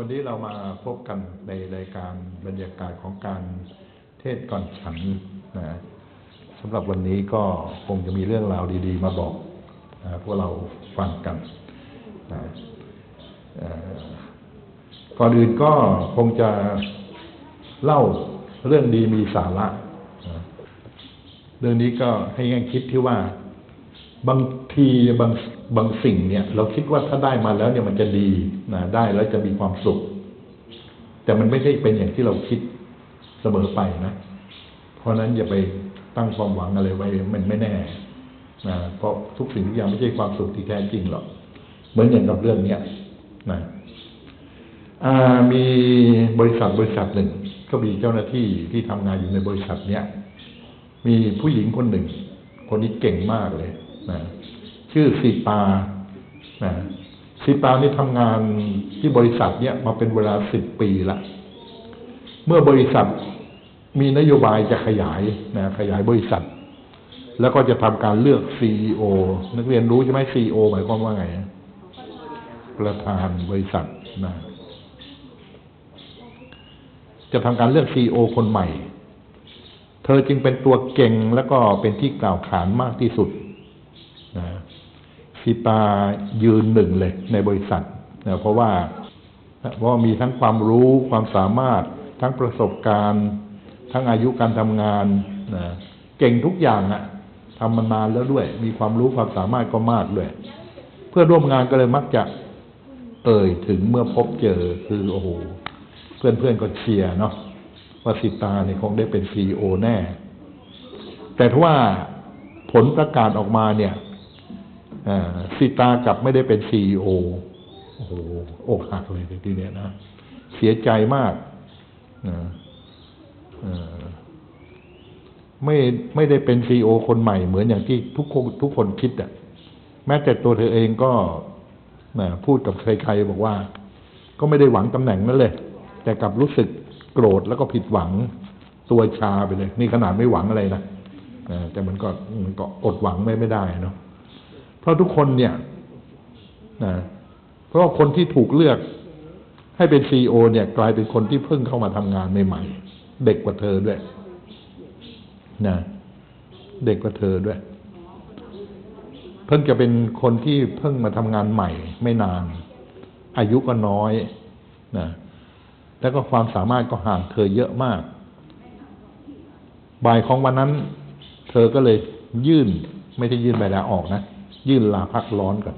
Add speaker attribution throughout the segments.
Speaker 1: วันนี้เรามาพบกันในรายการบรรยากาศของการเทศก่อนฉันนะสำหรับวันนี้ก็คงจะมีเรื่องราวดี ๆ มาบอกนะพวกเราฟังกันนะก่อนอื่นก็คงจะเล่าเรื่องดีมีสาระนะเรื่องนี้ก็ให้ยังคิดที่ว่าบางทีบางบางสิ่งเนี่ย เราคิดว่าถ้าได้มาแล้วเนี่ยมันจะดี นะได้แล้วจะมีความสุข แต่มันไม่ใช่เป็นอย่างที่เราคิดเสมอไปนะ เพราะนั้นอย่าไปตั้งความหวังอะไรไว้มันไม่แน่นะเพราะทุกสิ่งทุกอย่างไม่ใช่ความสุขที่แท้จริงหรอกเหมือนอย่างกับเรื่องเนี้ยนะมีบริษัทบริษัทหนึ่ง ก็มีเจ้าหน้าที่ที่ทำงานอยู่ในบริษัทเนี้ยมีผู้หญิงคนหนึ่ง คนนี้เก่งมากเลยนะชื่อสีตานะ สีตานี่ทำงานที่บริษัทเนี้ยมาเป็นเวลาสิบปีละเมื่อบริษัทมีนโยบายจะขยายนะขยายบริษัท แล้วก็จะทำการเลือกซีอนักเรียนรู้ใช่ไหมซีอหมายความว่าไง ประธานบริษัทนะจะทำการเลือกซีอคนใหม่ เธอจึงเป็นตัวเก่งแล้วก็เป็นที่กล่าวขานมากที่สุด สิตายืนหนึ่งเลยในบริษัทนะเพราะว่าเพราะมีทั้งความรู้ความสามารถทั้งประสบการณ์ ทั้งอายุการทำงานนะเก่งทุกอย่างอะทำมานานแล้วด้วย มีความรู้ความสามารถก็มากด้วย เพื่อร่วมงานก็เลยมักจะเอ่ยถึงเมื่อพบเจอคือโอ้โหเพื่อนๆก็เชียร์เนาะว่าสิตาเนี่ยคงได้เป็นซีโอแน่ แต่ถ้าว่าผลประกาศออกมาเนี่ย สิตากลับไม่ได้เป็นซีอโอ้โหอกหักเลยทีเนี้ยนะ เสียใจมากนะไม่ไม่ได้เป็นซีอคนใหม่เหมือนอย่างที่ทุกคนทุกคนคิดอะ่ะ แม้แต่ตัวเธอเองก็นะพูดกับใครๆบอกว่า ก็ไม่ได้หวังตำแหน่งนั้นเลย แต่กลับรู้สึกโกรธแล้วก็ผิดหวังตัวชาไปเลย นี่ขนาดไม่หวังอะไรนะแต่มันก็มันก็อดหวังไม่ไม่ได้เนาะ เพราะทุกคนเนี่ยนะเพราะคนที่ถูกเลือกให้เป็นซีอเนี่ย กลายเป็นคนที่เพิ่งเข้ามาทำงานใหม่ๆ เด็กกว่าเธอด้วยนะเด็กกว่าเธอด้วย เพิ่งจะเป็นคนที่เพิ่งมาทำงานใหม่ ไม่นาน อายุก็น้อยนะแล้วก็ความสามารถก็ห่างเธอเยอะมาก บ่ายของวันนั้น เธอก็เลยยื่น ไม่ได้ยื่นใบลาออกนะ ยื่นลาพักร้อนก่อน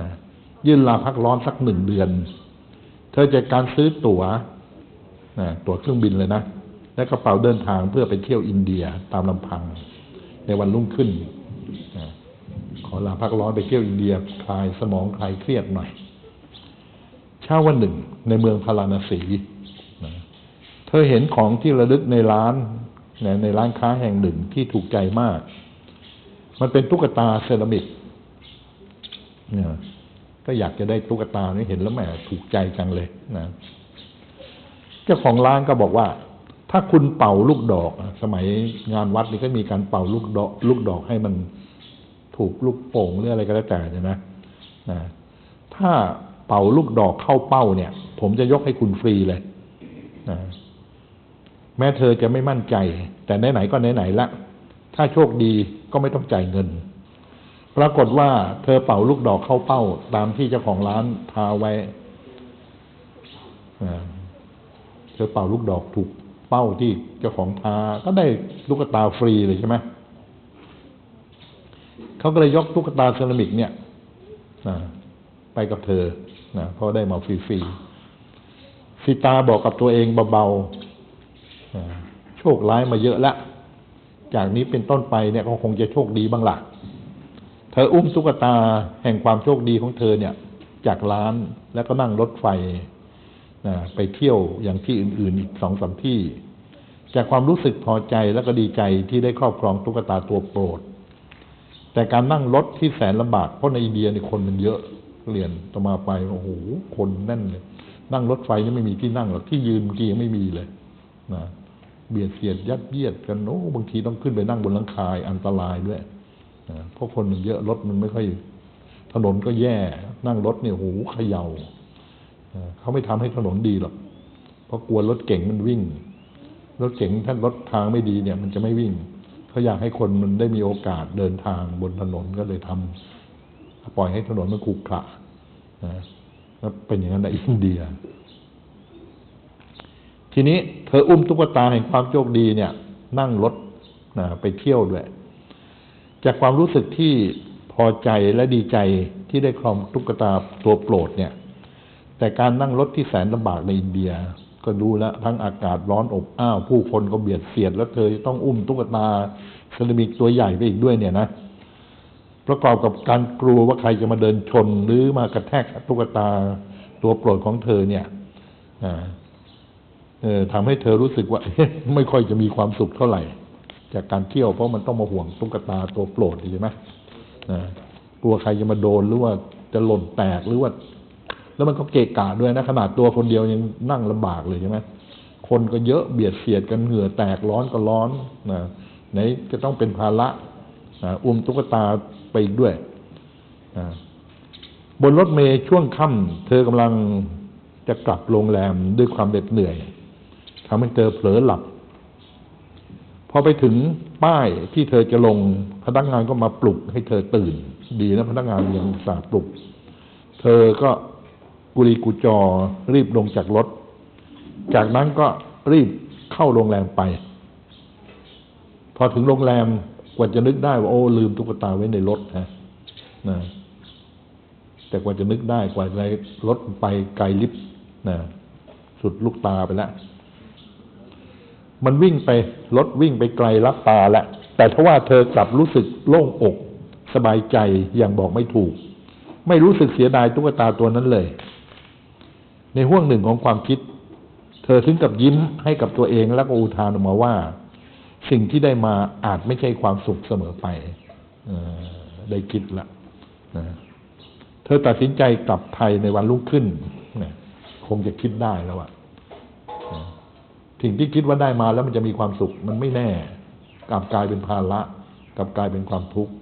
Speaker 1: นะยื่นลาพักร้อนสักหนึ่งเดือน เธอจะการซื้อตั๋วนะตั๋วเครื่องบินเลยนะ และกระเป๋าเดินทางเพื่อไปเที่ยวอินเดียตามลำพัง ในวันรุ่งขึ้นนะขอลาพักร้อนไปเที่ยวอินเดียคลายสมองคลายเครียดหน่อย เช้าวันหนึ่งในเมืองพาราณสีนะเธอเห็นของที่ระลึกในร้านในร้านค้าแห่งหนึ่งที่ถูกใจมาก มันเป็นตุ๊กตาเซรามิก นี่ยก็อยากจะได้ตุ๊กตานี้เห็นแล้วแหมถูกใจจังเลยนะเจ้าของร้านก็บอกว่า ถ้าคุณเป่าลูกดอก สมัยงานวัดนี่ก็มีการเป่าลูกดอก ลูกดอกให้มันถูกลูกโป่งหรืออะไรก็แล้วแต่เนี่ยนะนะ ถ้าเป่าลูกดอกเข้าเป้าเนี่ย ผมจะยกให้คุณฟรีเลยนะแม้เธอจะไม่มั่นใจ แต่ไหนๆก็ไหนๆละ ถ้าโชคดีก็ไม่ต้องจ่ายเงิน ปรากฏว่าเธอเป่าลูกดอกเข้าเป้า ตามที่เจ้าของร้านทาไว้เธอเป่าลูกดอกถูกเป้าที่เจ้าของทา ก็ได้ลูกตาฟรีเลยใช่ไหมเขาก็เลยยกตุ๊กตาเซรามิกเนี่ยไปกับเธอนะเพราะได้มาฟรีๆสิตาบอกกับตัวเองเบาๆโชคร้ายมาเยอะแล้วจากนี้เป็นต้นไปเนี่ยก็คงจะโชคดีบ้างละ่ะ เธออุ้มตุ๊กตาแห่งความโชคดีของเธอเนี่ย จากร้านแล้วก็นั่งรถไฟนะไปเที่ยวอย่างที่อื่น ๆ อีกสองสามที่ จากความรู้สึกพอใจแล้วก็ดีใจที่ได้ครอบครองตุ๊กตาตัวโปรด แต่การนั่งรถที่แสนลำบากเพราะในอินเดียนี่คนมันเยอะเรียนต่อมาไปโอ้โหคนแน่นเลย นั่งรถไฟนี่ไม่มีที่นั่งหรอกที่ยืนบางทียังไม่มีเลยนะเบียดเสียดยัดเยียดกันโอ้บางทีต้องขึ้นไปนั่งบนหลังคาอันตรายด้วย เพราะคนมันเยอะรถมันไม่ค่อย ถนนก็แย่ นั่งรถเนี่ยโอ้โหเขยา่าเขาไม่ทำให้ถนนดีหรอกเพราะกลัวรถเก่งมันวิ่ง รถเก๋งถ้ารถทางไม่ดีเนี่ย มันจะไม่วิ่งเขาอยากให้คนมันได้มีโอกาสเดินทางบนถนนก็เลยทำปล่อยให้ถนนมันขรุขระนะแล้วเป็นอย่างนั้นในอินเดีย ทีนี้เธออุ้มตุ๊กตาแห่งความโชคดีเนี่ย นั่งรถนะไปเที่ยวด้วย จากความรู้สึกที่พอใจและดีใจที่ได้ครองตุ๊กตาตัวโปรดเนี่ย แต่การนั่งรถที่แสนลำบากในอินเดีย ก็ดูแล้วทั้งอากาศร้อนอบอ้าว ผู้คนก็เบียดเสียด แล้วเธอต้องอุ้มตุ๊กตาเซรามิกตัวใหญ่ไปอีกด้วยเนี่ยนะประกอบกับการกลัวว่าใครจะมาเดินชนหรือมากระแทกตุ๊กตาตัวโปรดของเธอเนี่ยทำให้เธอรู้สึกว่า ไม่ค่อยจะมีความสุขเท่าไหร่ จากการเที่ยวเพราะมันต้องมาห่วงตุ๊กตาตัวโปรดใช่ไหมกลัวใครจะมาโดนหรือว่าจะหล่นแตกหรือว่า แล้วมันก็เกะกะด้วยนะขนาดตัวคนเดียวยังนั่งลำบากเลยใช่ไหมคนก็เยอะเบียดเสียดกันเหงื่อแตกร้อนก็ร้อนนะไหนจะต้องเป็นภาระนะอุ้มตุ๊กตาไปอีกด้วยนะบนรถเมย์ช่วงค่ำเธอกำลังจะกลับโรงแรมด้วยความเหน็ดเหนื่อยทำให้เธอเผลอหลับ พอไปถึงป้ายที่เธอจะลงพนักงานก็มาปลุกให้เธอตื่น ดีนะพนักงานยังสาปลุก เธอก็กุลีกุจอรีบลงจากรถ จากนั้นก็รีบเข้าโรงแรมไป พอถึงโรงแรมกว่าจะนึกได้ว่าโอ้ลืมตุ๊กตาไว้ในรถนะนะแต่กว่าจะนึกได้กว่าจะรถไปไกลลิฟต์นะสุดลูกตาไปแล้ว มันวิ่งไปรถวิ่งไปไกลรับตาแล้วแต่ทว่าเธอกลับรู้สึกโล่งอก สบายใจอย่างบอกไม่ถูก ไม่รู้สึกเสียดายตุ๊กตาตัวนั้นเลย ในห่วงหนึ่งของความคิด เธอถึงกับยิ้มให้กับตัวเองแล้วก็อุทานออกมาว่า สิ่งที่ได้มาอาจไม่ใช่ความสุขเสมอไปออได้คิดละนะเธอตัดสินใจกลับไทยในวันรุ่งขึ้นนะคงจะคิดได้แล้วอะนะ สิ่งที่คิดว่าได้มาแล้วมันจะมีความสุขมันไม่แน่กลับกลายเป็นภาระกลับกลายเป็นความทุกข์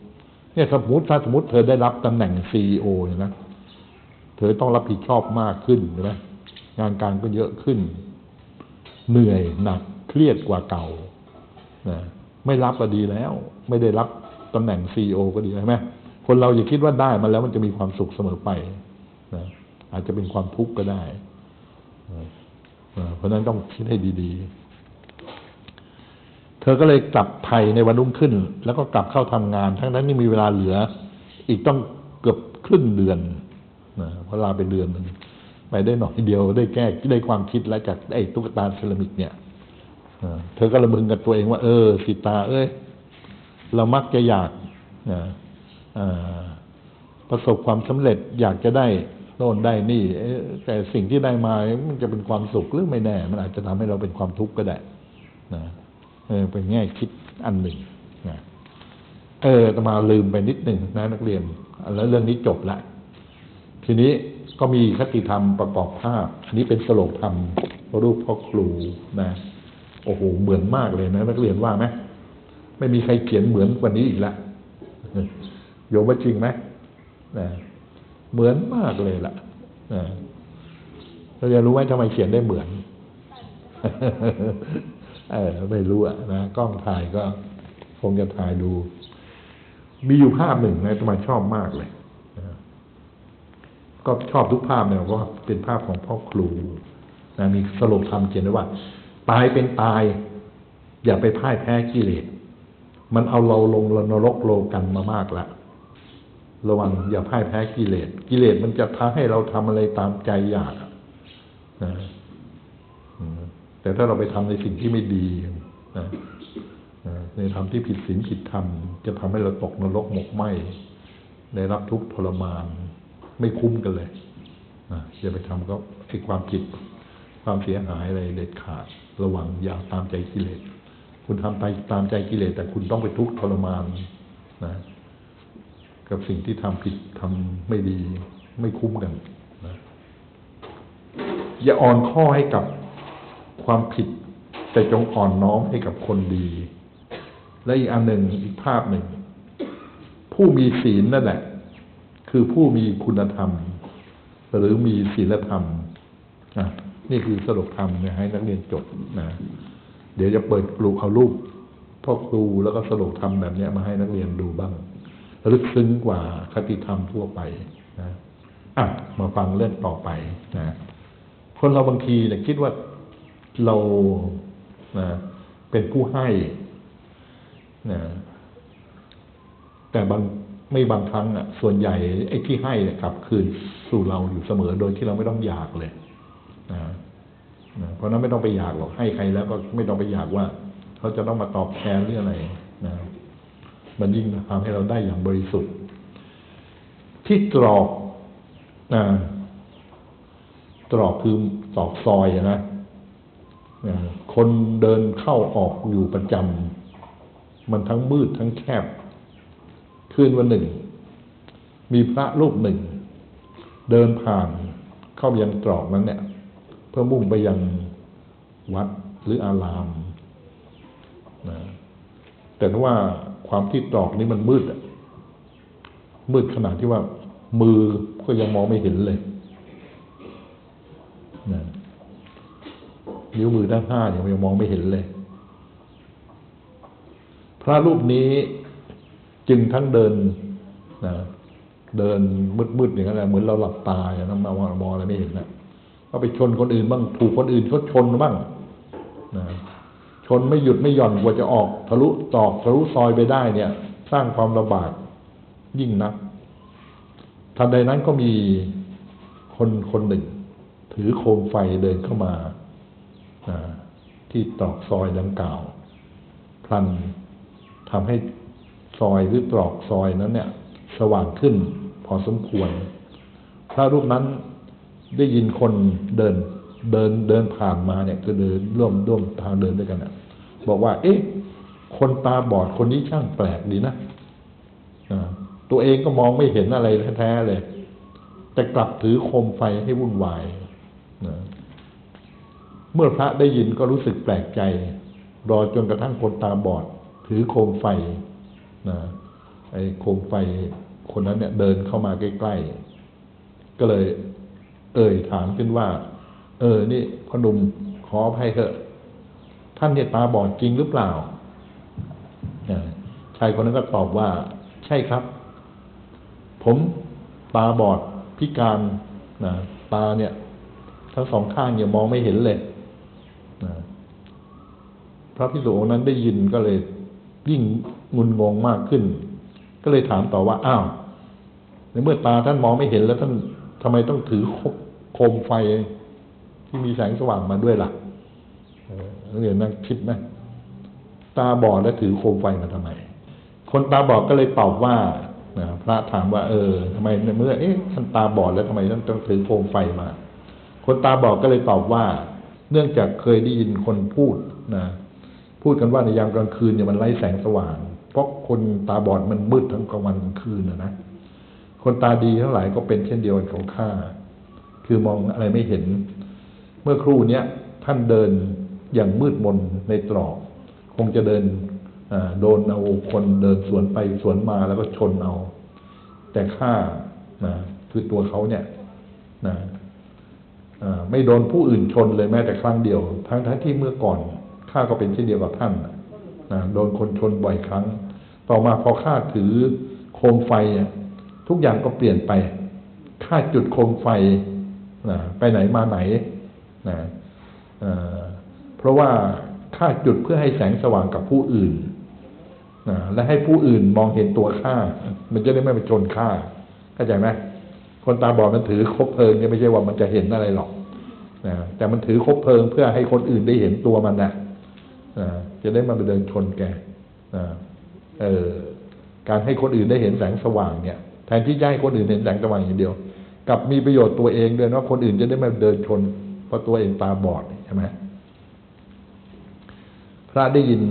Speaker 1: เนี่ยสมมติถ้าสมมติเธอได้รับตำแหน่งซีอโอเนี่ยนะเธอต้องรับผิดชอบมากขึ้นใช่ไหมงานการก็เยอะขึ้น เหนื่อยหนักเครียดกว่าเก่านะไม่รับก็ดีแล้ว ไม่ได้รับตำแหน่งซีอโอก็ดีใช่ไหมคนเราอย่าคิดว่าได้มาแล้วมันจะมีความสุขเสมอไปนะอาจจะเป็นความทุกข์ก็ได้ เพราะนั้นต้องคิดให้ดีๆ เธอก็เลยกลับไทยในวันรุ่งขึ้น แล้วก็กลับเข้าทำงาน ทั้งนั้นยังมีเวลาเหลือ อีกต้องเกือบครึ่งเดือนนะเวลาไปเดือนหนึ่งไปได้หน่อยเดียวได้แก้ได้ความคิดแล้วจากไอ้ตุ๊กตาเซรามิกเนี่ยเธอก็ระมึงกับตัวเองว่า เออสิตา เอ้ย เรามักจะอยากนะประสบความสำเร็จอยากจะได้ โน่นได้นี่แต่สิ่งที่ได้มา มันจะเป็นความสุขหรือไม่แน่ มันอาจจะทำให้เราเป็นความทุกข์ก็ได้นะเออเป็นแง่คิดอันหนึ่งนะเออแตมาลืมไปนิดหนึ่งนะนักเรียน แล้วเรื่องนี้จบละ ทีนี้ก็มีคติธรรมประกอบภาพ อันนี้เป็นสโลกธรรมรูปพ่อครูนะโอ้โหเหมือนมากเลยนะนักเรียนว่าไหมไม่มีใครเขียนเหมือนกว่านี้อีกละโยมว่าจริงไหมนะ เหมือนมากเลยล่ะนะเราจะรู้ไหมทำไมเขียนได้เหมือน เออไม่รู้อะนะกล้องถ่ายก็คงจะถ่ายดู มีอยู่ภาพหนึ่งนะทำไมชอบมากเลยก็ชอบทุกภาพเนี่ยเพราะว่าเป็นภาพของพ่อครูนะมีสรุปธรรมเขียนไว้ว่า ตายเป็นตาย อย่าไปพ่ายแพ้กิเลสมันเอาเราลงนรกโลกันมามากแล้ว ระวังอย่าพ่ายแพ้กิเลส กิเลสมันจะท้าให้เราทำอะไรตามใจอยากนะแต่ถ้าเราไปทำในสิ่งที่ไม่ดีนะในทำที่ผิดศีลผิดธรรม จะทำให้เราตกนรกหมกไหมได้รับทุกข์ทรมาน ไม่คุ้มกันเลยนะอย่าไปทำก็ไอ้ความผิด ความเสียหายอะไรเด็ดขาด ระวังอย่าตามใจกิเลส คุณทำไปตามใจกิเลสแต่คุณต้องไปทุกข์ทรมาน กับสิ่งที่ทำผิดทำไม่ดีไม่คุ้มกันนะอย่าอ่อนข้อให้กับความผิด แต่จงอ่อนน้อมให้กับคนดี และอีกอันหนึ่งอีกภาพหนึ่ง ผู้มีศีลนั่นแหละ คือผู้มีคุณธรรม หรือมีศีลธรรมอะนี่คือสรุปธรรมนะให้นักเรียนจดนะเดี๋ยวจะเปิดกลุ่มเอารูปพ่อครูแล้วก็สรุปธรรมแบบนี้มาให้นักเรียนดูบ้าง ลึกซึ้งกว่าคติธรรมทั่วไปนะอะมาฟังเรื่องต่อไปนะคนเราบางทีเนี่ยคิดว่าเรานะเป็นผู้ให้นะแต่บางไม่บางครั้งอะ ส่วนใหญ่ไอ้ที่ให้เนี่ยกลับคืนสู่เราอยู่เสมอโดยที่เราไม่ต้องอยากเลยนะนะเพราะนั้นไม่ต้องไปอยากหรอกให้ใครแล้วก็ไม่ต้องไปอยากว่า เขาจะต้องมาตอบแทนหรืออะไรนะ มันยิ่งทำให้เราได้อย่างบริสุทธิ์ ที่ตรอกนะตรอกคือตรอกซอยนะคนเดินเข้าออกอยู่ประจำมันทั้งมืดทั้งแคบ คืนวันหนึ่ง มีพระรูปหนึ่ง เดินผ่านเข้าไปยังตรอกนั้นเนี่ย เพื่อมุ่งไปยังวัดหรืออารามนะแต่ถ้าว่า ความที่ตรอกนี้มันมืดอะมืดขนาดที่ว่า มือก็ยังมองไม่เห็นเลยนะนิ้วมือด้านห้ายังยังมองไม่เห็นเลย พระรูปนี้จึงทั้งเดินนะเดินมืดๆอย่างนั้นแหละเหมือนเราหลับตาอย่างนั้นมามองมองอะไรไม่เห็นนะก็ไปชนคนอื่นบ้างถูกคนอื่นเขาชนบ้างนะ ชนไม่หยุดไม่หย่อนกว่าจะออกทะลุตอกทะลุซอยไปได้เนี่ย สร้างความลำบากยิ่งนักทันใดนั้นก็มีคนคนหนึ่ง ถือโคมไฟเดินเข้ามาที่ตรอกซอยดังกล่าว พลันทำให้ซอยหรือตรอกซอยนั้นเนี่ย สว่างขึ้นพอสมควร พระรูปนั้นได้ยินคนเดินเดินเดินผ่านมาเนี่ยคือเดินร่วมร่วมทางเดินด้วยกันอะ บอกว่า เอ๊ะ คนตาบอดคนนี้ช่างแปลกดีนะตัวเองก็มองไม่เห็นอะไรแท้ๆเลย แต่กลับถือโคมไฟให้วุ่นวายนะเมื่อพระได้ยินก็รู้สึกแปลกใจ รอจนกระทั่งคนตาบอด ถือโคมไฟนะไอ้โคมไฟคนนั้นเนี่ย เดินเข้ามาใกล้ๆ ก็เลย เอ่ยถามขึ้นว่า เออ นี่พนุ่มขออภัยเถอะ ท่านเนี่ยตาบอดจริงหรือเปล่าชายคนนั้นก็ตอบว่า ใช่ครับ ผมตาบอดพิการนะตาเนี่ย ทั้งสองข้างเนี่ยมองไม่เห็นเลยนะพระพิสุองค์นั้นได้ยินก็เลย ยิ่งงุนงงมากขึ้น ก็เลยถามต่อว่า อ้าวในเมื่อตาท่านมองไม่เห็นแล้วท่านทำไมต้องถือโคมไฟที่มีแสงสว่างมาด้วยล่ะ เรียนนั่งคิดไหมตาบอดแล้วถือโคมไฟมาทำไม คนตาบอดก็เลยตอบว่าพระถามว่า เออทำไมในเมื่อ เอ๊ะท่านตาบอดแล้วทำไมต้องต้องถือโคมไฟมา คนตาบอดก็เลยตอบว่า เนื่องจากเคยได้ยินคนพูดนะพูดกันว่าในยามกลางคืนเนี่ยมันไร้แสงสว่าง เพราะคนตาบอดมันมืดทั้งกลางวันกลางคืนนะนะคนตาดีทั้งหลายก็เป็นเช่นเดียวกันของข้าคือมองอะไรไม่เห็น เมื่อครู่เนี้ยท่านเดิน อย่างมืดมนในตรอก คงจะเดินโดนเอาคนเดินสวนไปสวนมาแล้วก็ชนเอา แต่ข้านะคือตัวเขาเนี่ยนะไม่โดนผู้อื่นชนเลยแม้แต่ครั้งเดียว ทั้งทั้งที่เมื่อก่อนข้าก็เป็นเช่นเดียวกับท่านนะโดนคนชนบ่อยครั้ง ต่อมาพอข้าถือโคมไฟทุกอย่างก็เปลี่ยนไปข้าจุดโคมไฟนะไปไหนมาไหนนะ เพราะว่าข้าจุดเพื่อให้แสงสว่างกับผู้อื่นนะและให้ผู้อื่นมองเห็นตัวข้ามันจะได้ไม่ไปชนข้าเข้าใจไหมคนตาบอดมันถือคบเพลิงเนี่ยไม่ใช่ว่ามันจะเห็นอะไรหรอกนะแต่มันถือคบเพลิงเพื่อให้คนอื่นได้เห็นตัวมันนะจะได้มาไปเดินชนแกเออการให้คนอื่นได้เห็นแสงสว่างเนี่ย แทนที่จะให้คนอื่นเห็นแสงสว่างอย่างเดียวกับมีประโยชน์ตัวเองด้วยนะคนอื่นจะได้ไมาเดินชนเพราะตัวเองตาบอดใช่ไหม ระได้ยิน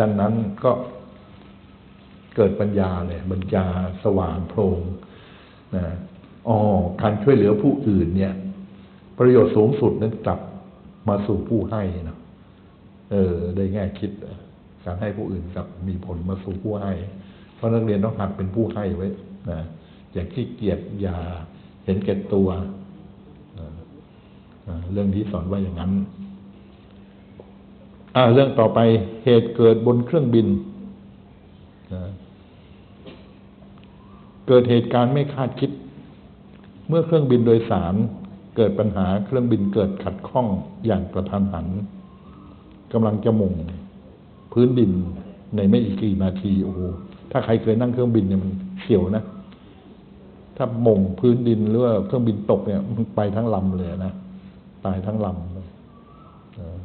Speaker 1: ดังนั้นก็เกิดปัญญาเลยปัญญาสว่างโพลงนะอ๋อการช่วยเหลือผู้อื่นเนี่ย ประโยชน์สูงสุดนั้นกลับมาสู่ผู้ให้นะเออ ได้แง่คิดการให้ผู้อื่นกับมีผลมาสู่ผู้ให้ เพราะนักเรียนต้องหัดเป็นผู้ให้ไว้นะอย่าขี้เกียจอย่าเห็นแก่ตัว เรื่องนี้สอนว่าอย่างนั้น เรื่องต่อไปเหตุเกิดบนเครื่องบิน เกิดเหตุการณ์ไม่คาดคิด เมื่อเครื่องบินโดยสาร เกิดปัญหาเครื่องบินเกิดขัดข้องอย่างกระทันหันกำลังจะหม่งพื้นดินในไม่อีกกี่นาทีโอ้โหถ้าใครเคยนั่งเครื่องบินเนี่ยมันเสียวนะ ถ้าหม่งพื้นดินหรือว่าเครื่องบินตกเนี่ยมันไปทั้งลำเลยนะ ตายทั้งลำเลยเออเนี่ย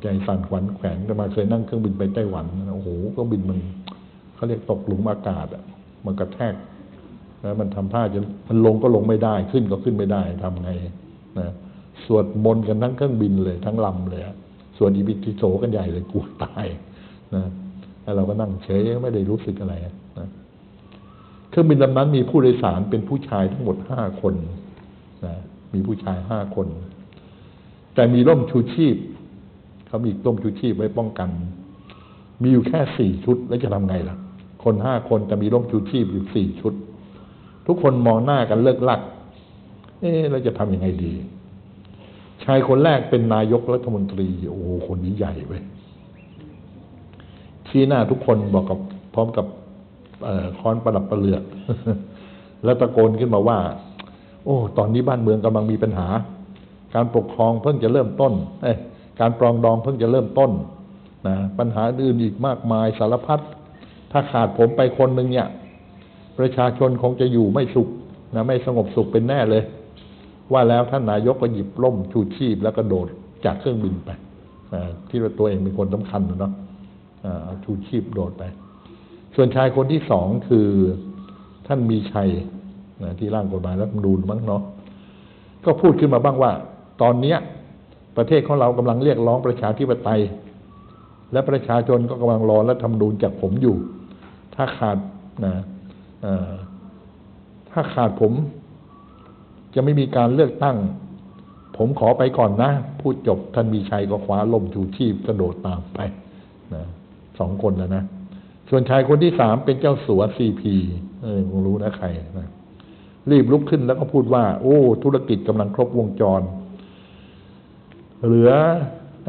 Speaker 1: ใจสั่นขวัญแขวนแต่มาเคยนั่งเครื่องบินไปไต้หวันนะโอ้โหเครื่องบินมันเขาเรียกตกหลุมอากาศอะมันกระแทกแล้วมันทำท่าจะมันลงก็ลงไม่ได้ขึ้นก็ขึ้นไม่ได้ทำไงนะสวดมนต์กันทั้งเครื่องบินเลยทั้งลำเลยส่วนอีบิทิโสกันใหญ่เลยกลัวตายนะแล้วเราก็นั่งเฉยไม่ได้รู้สึกอะไรนะเครื่องบินลำนั้นมีผู้โดยสารเป็นผู้ชายทั้งหมดห้าคนนะมีผู้ชายห้าคน แต่มีร่มชูชีพ เขามีร่มชูชีพไว้ป้องกัน มีอยู่แค่สี่ชุดแล้วจะทำไงล่ะ คนห้าคนแต่มีร่มชูชีพอยู่สี่ชุด ทุกคนมองหน้ากันเลิกลัก เอ๊ะเราจะทำยังไงดี ชายคนแรกเป็นนายกรัฐมนตรีโอ้โหคนนี้ใหญ่เว้ยชี้หน้าทุกคนบอกกับพร้อมกับค้อนประดับประเลือก แล้วตะโกนขึ้นมาว่า โอ้ ตอนนี้บ้านเมืองกำลังมีปัญหา การปกครองเพิ่งจะเริ่มต้น เอ้ การปรองดองเพิ่งจะเริ่มต้นนะปัญหาอื่นอีกมากมายสารพัดถ้าขาดผมไปคนหนึ่งเนี่ย ประชาชนคงจะอยู่ไม่สุขนะไม่สงบสุขเป็นแน่เลย ว่าแล้วท่านนายกก็หยิบล่มชูชีพแล้วก็โดดจากเครื่องบินไปอ่าที่ว่าตัวเองเป็นคนสำคัญนะเนาะเอาชูชีพโดดไป ส่วนชายคนที่สองคือท่านมีชัยนะที่ร่างกฎหมายรัฐธรรมนูญมั้งเนาะก็พูดขึ้นมาบ้างว่า ตอนเนี้ย ประเทศของเรากำลังเรียกร้องประชาธิปไตย และประชาชนก็กำลังรอรัฐธรรมนูญจากผมอยู่ ถ้าขาดนะถ้าขาดผม จะไม่มีการเลือกตั้ง ผมขอไปก่อนนะ พูดจบท่านมีชัยก็คว้าล่มชูชีพกระโดดตามไปนะสองคนแล้วนะ ส่วนชายคนที่สามเป็นเจ้าสัวซีพีเออคงรู้นะใครนะรีบลุกขึ้นแล้วก็พูดว่า โอ้ ธุรกิจกำลังครบวงจร เหลือ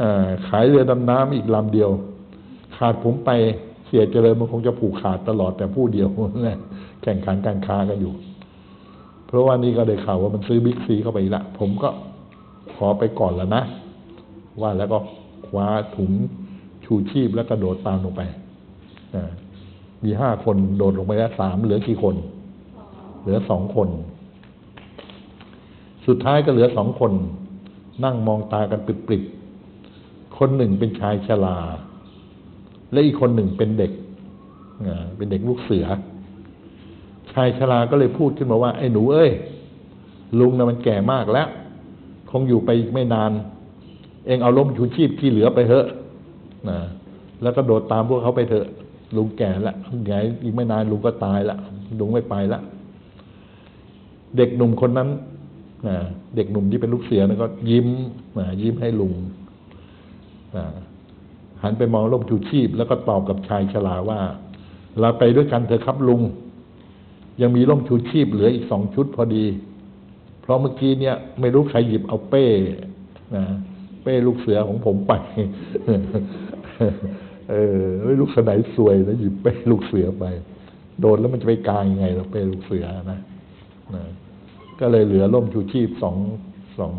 Speaker 1: อขายเรือดำน้ำอีกลำเดียว ขาดผมไปเสียเจริญมันคงจะผูกขาดตลอดแต่ผู้เดียวนะแข่งขันการค้ากันอยู่ เพราะว่านี่ก็ได้ข่าวว่ามันซื้อบิ๊กซีเข้าไปละผมก็ขอไปก่อนแล้วนะ ว่าแล้วก็คว้าถุงชูชีพแล้วกระโดดตามลงไปมีห้าคนโดดลงไปแล้วสามเหลือกี่คน เหลือสองคน สุดท้ายก็เหลือสองคน นั่งมองตากันปิดๆคนหนึ่งเป็นชายชราและอีกคนหนึ่งเป็นเด็กเป็นเด็กลูกเสือ ชายชราก็เลยพูดขึ้นมาว่า ไอ้หนูเอ้ย ลุงนะมันแก่มากแล้ว คงอยู่ไปอีกไม่นาน เองเอาล้มชูชีพที่เหลือไปเถอะนะแล้วก็โดดตามพวกเขาไปเถอะ ลุงแก่ล้วไงอีกไม่นานลุงก็ตายละลุงไม่ไปละ เด็กหนุ่มคนนั้น เด็กหนุ่มที่เป็นลูกเสือนะก็ยิ้มนะยิ้มให้ลุงนะหันไปมองร่มชูชีพ แล้วก็ตอบกับชายชราว่า เราไปด้วยกันเถอะครับลุง ยังมีร่มชูชีพเหลืออีกสองชุดพอดี เพราะเมื่อกี้เนี่ย ไม่รู้ใครหยิบเอาเป้นะเป้ลูกเสือของผมไป เออไม่รู้ขนาดสวยแล้วหยิบเป้ลูกเสือไป โดนแล้วมันจะไปกลางยังไงเราเป้ลูกเสือนะนะ ก็เลยเหลือร่มชูชีพสองสอง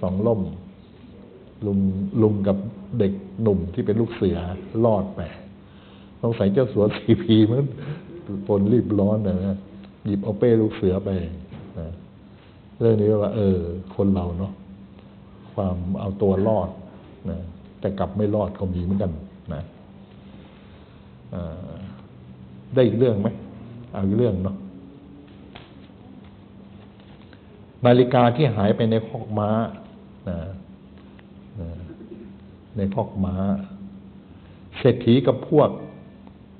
Speaker 1: สองร่ม ลุงลุงกับเด็กหนุ่มที่เป็นลูกเสือรอดไปต้องใส่เจ้าสัวสีพีมันคนรีบร้อนนะหยิบเอาเป้ลูกเสือไปนะเรื่องนี้ว่า เออ คนเราเนาะความเอาตัวรอดนะแต่กลับไม่รอดก็มีเหมือนกัน นะได้อีกเรื่องไหมเอาอีกเรื่องเนาะ นาฬิกาที่หายไปในคอกม้านะนะในคอกม้า เศรษฐีกับพวก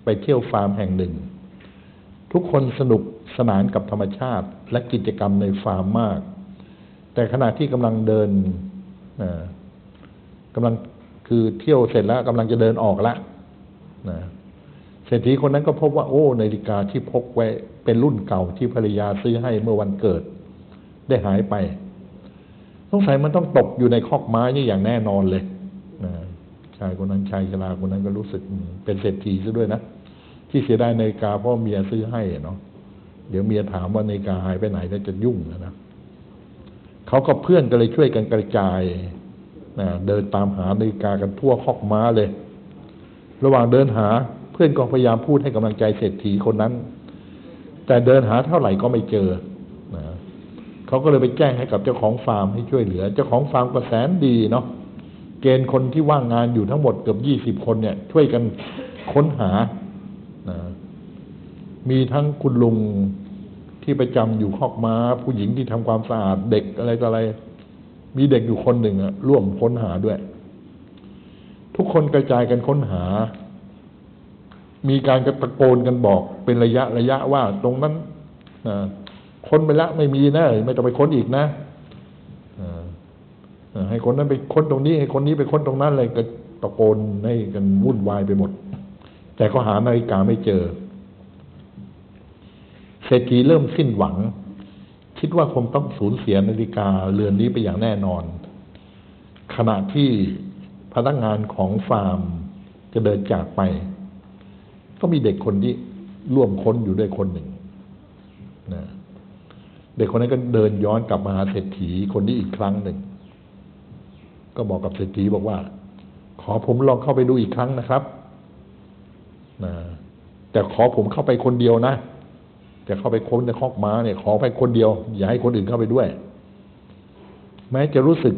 Speaker 1: ไปเที่ยวฟาร์มแห่งหนึ่ง ทุกคนสนุกสนานกับธรรมชาติและกิจกรรมในฟาร์มมาก แต่ขณะที่กำลังเดินนะกำลังคือเที่ยวเสร็จแล้วกำลังจะเดินออกละนะเศรษฐีคนนั้นก็พบว่าโอ้นาฬิกาที่พกไว้เป็นรุ่นเก่าที่ภรรยาซื้อให้เมื่อวันเกิด ได้หายไปสงสัยมันต้องตกอยู่ในคอกไม้นี่อย่างแน่นอนเลยนะชายคนนั้นชายชราคนนั้นก็รู้สึกเป็นเศรษฐีซะด้วยนะที่เสียดายนาฬิกาเพราะเมียซื้อให้เนาะเดี๋ยวเมียถามว่านาฬิกาหายไปไหนแล้วจะยุ่งนะนะเขาก็เพื่อนก็เลยช่วยกันกระจายนะเดินตามหานาฬิกากันทั่วคอกม้าเลย ระหว่างเดินหาเพื่อนก็พยายามพูดให้กำลังใจเศรษฐีคนนั้น แต่เดินหาเท่าไหร่ก็ไม่เจอ เขาก็เลยไปแจ้งให้กับเจ้าของฟาร์มให้ช่วยเหลือ เจ้าของฟาร์มก็แสนดีเนาะเกณฑ์คนที่ว่างงานอยู่ทั้งหมดเกือบยี่สิบคนเนี่ย ช่วยกันค้นหานะมีทั้งคุณลุงที่ประจำอยู่คอกม้า ผู้หญิงที่ทำความสะอาดเด็กอะไรต่ออะไร มีเด็กอยู่คนหนึ่งอะร่วมค้นหาด้วย ทุกคนกระจายกันค้นหา มีการกระตะโกนกันบอกเป็นระยะระยะว่าตรงนั้นนะ ค้นไปแล้วไม่มีนะไม่ต้องไปค้นอีกนะให้คนนั้นไปค้นตรงนี้ ให้คนนี้ไปค้นตรงนั้นอะไรก็ตะโกนให้กันวุ่นวายไปหมด แต่ก็หานาฬิกาไม่เจอ เศรษฐีเริ่มสิ้นหวัง คิดว่าคงต้องสูญเสียนาฬิกาเรือนนี้ไปอย่างแน่นอน ขณะที่พนักงานของฟาร์มจะเดินจากไป ก็มีเด็กคนที่ร่วมค้นอยู่ด้วยคนหนึ่งนะ เด็กคนนั้นก็เดินย้อนกลับมาหาเศรษฐีคนนี้อีกครั้งหนึ่ง ก็บอกกับเศรษฐีบอกว่า ขอผมลองเข้าไปดูอีกครั้งนะครับนะแต่ขอผมเข้าไปคนเดียวนะจะเข้าไปค้นในคอกม้าเนี่ยขอไปคนเดียว อย่าให้คนอื่นเข้าไปด้วย แม้จะรู้สึก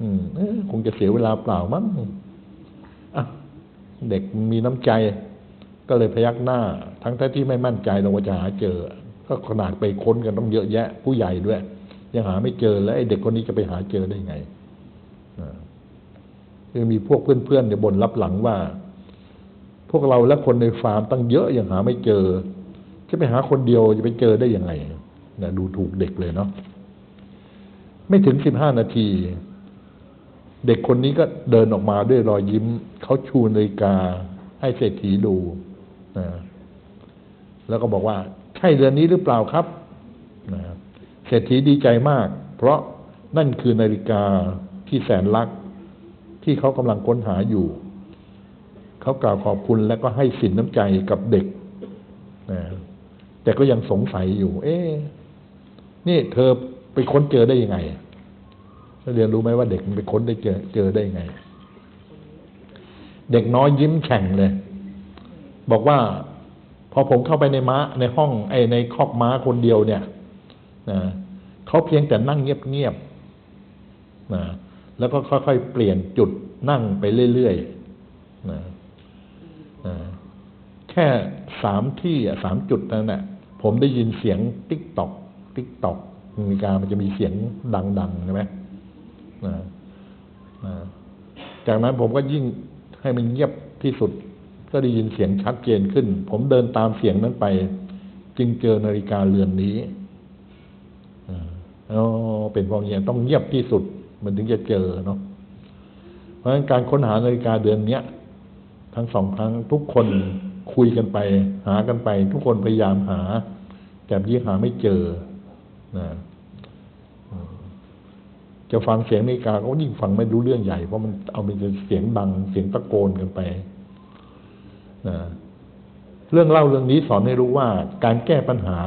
Speaker 1: อืมคงจะเสียเวลาเปล่ามั้งอะเด็กมีน้ำใจ ก็เลยพยักหน้า ทั้งที่ไม่มั่นใจลงว่าจะหาเจอ ก็ขนาดไปค้นกันต้องเยอะแยะ ผู้ใหญ่ด้วย ยังหาไม่เจอแล้วไอ้เด็กคนนี้จะไปหาเจอได้ไงอ่าคือมีพวกเพื่อนๆเนี่ยบ่นรับหลังว่า พวกเราและคนในฟาร์มตั้งเยอะยังหาไม่เจอจะไปหาคนเดียวจะไปเจอได้ยังไงนะดูถูกเด็กเลยเนาะไม่ถึงสิบห้านาที เด็กคนนี้ก็เดินออกมาด้วยรอยยิ้ม เขาชูนาฬิกาให้เศรษฐีดูนะแล้วก็บอกว่า ใช่เรือนนี้หรือเปล่าครับนะเศรษฐีดีใจมาก เพราะนั่นคือนาฬิกาที่แสนรัก ที่เขากำลังค้นหาอยู่ เขากล่าวขอบคุณและก็ให้สินน้ำใจกับเด็กนะแต่ก็ยังสงสัยอยู่ เอ๊นี่เธอไปค้นเจอได้ยังไงเรียนรู้ไหมว่าเด็กมันไปค้นได้เจอเจอได้ยังไง เด็กน้อยยิ้มแฉ่งเลย บอกว่า พอผมเข้าไปในม้าในห้องไอ้ในคอกม้าคนเดียวเนี่ยนะเขาเพียงแต่นั่งเงียบๆนะแล้วก็ค่อยๆเปลี่ยนจุดนั่งไปเรื่อยๆนะนะแค่สามที่อะสามจุดนั้นน่ะผมได้ยินเสียงติ๊กตอกติ๊กตอกมีการมันจะมีเสียงดังๆใช่ไหมนะนะจากนั้นผมก็ยิ่งให้มันเงียบที่สุด ก็ได้ยินเสียงชัดเจนขึ้น ผมเดินตามเสียงนั้นไป จึงเจอนาฬิกาเรือนนี้อ๋อเป็นเพราะอย่างต้องเงียบที่สุด มันถึงจะเจอเนาะเพราะฉะนั้นการค้นหานาฬิกาเดือนเนี้ยทั้งสองครั้งทุกคนคุยกันไป หากันไป ทุกคนพยายามหา แต่ยี่หาไม่เจอนะจะฟังเสียงนาฬิกาก็ยิ่งฟังไม่รู้เรื่องใหญ่เพราะมันเอาเป็นเสียงดังเสียงตะโกนกันไป นะเรื่องเล่าเรื่องนี้สอนให้รู้ว่าการแก้ปัญหา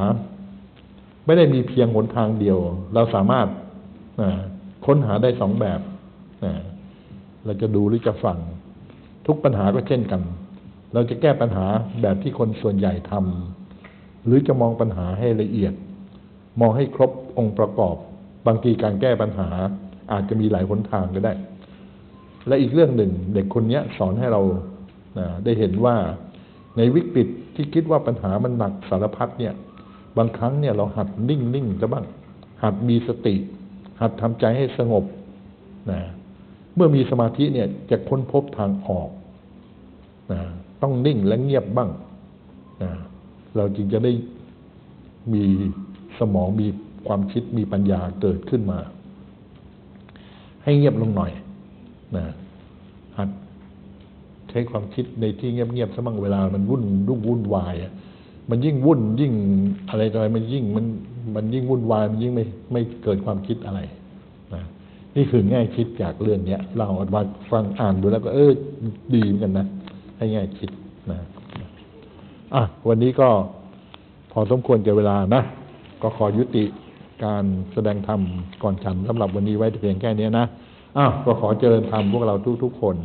Speaker 1: ไม่ได้มีเพียงหนทางเดียว เราสามารถนะค้นหาได้สองแบบนะเราจะดูหรือจะฟัง ทุกปัญหาก็เช่นกัน เราจะแก้ปัญหาแบบที่คนส่วนใหญ่ทำหรือจะมองปัญหาให้ละเอียด มองให้ครบองค์ประกอบ บางทีการแก้ปัญหา อาจจะมีหลายหนทางก็ได้ และอีกเรื่องหนึ่ง เด็กคนนี้สอนให้เรา ได้เห็นว่าในวิกฤตที่คิดว่าปัญหามันหนักสารพัดเนี่ย บางครั้งเนี่ยเราหัดนิ่งนิ่งซะบ้าง หัดมีสติ หัดทำใจให้สงบนะเมื่อมีสมาธิเนี่ยจะค้นพบทางออกนะต้องนิ่งและเงียบบ้างนะเราจึงจะได้มีสมองมีความคิดมีปัญญาเกิดขึ้นมา ให้เงียบลงหน่อยนะหัด ใช้ความคิดในที่เงียบๆซะบ้างเวลามันวุ่นรุ่งวุ่นวายอะมันยิ่งวุ่นยิ่งอะไรอะไรมันยิ่งมันมันยิ่งวุ่นวายมันยิ่งไม่ไม่เกิดความคิดอะไรนี่คือง่ายคิดจากเรื่องเนี้ย เราอามาฟังอ่านดูแล้วก็เออดีเหมือนกันนะให้ง่ายคิดนะอะวันนี้ก็พอสมควรแก่เวลานะก็ขอยุติการแสดงธรรมก่อนฉันสำหรับวันนี้ไว้เพียงแค่นี้นะอ้าวก็ขอเจริญธรรมพวกเราทุกๆคน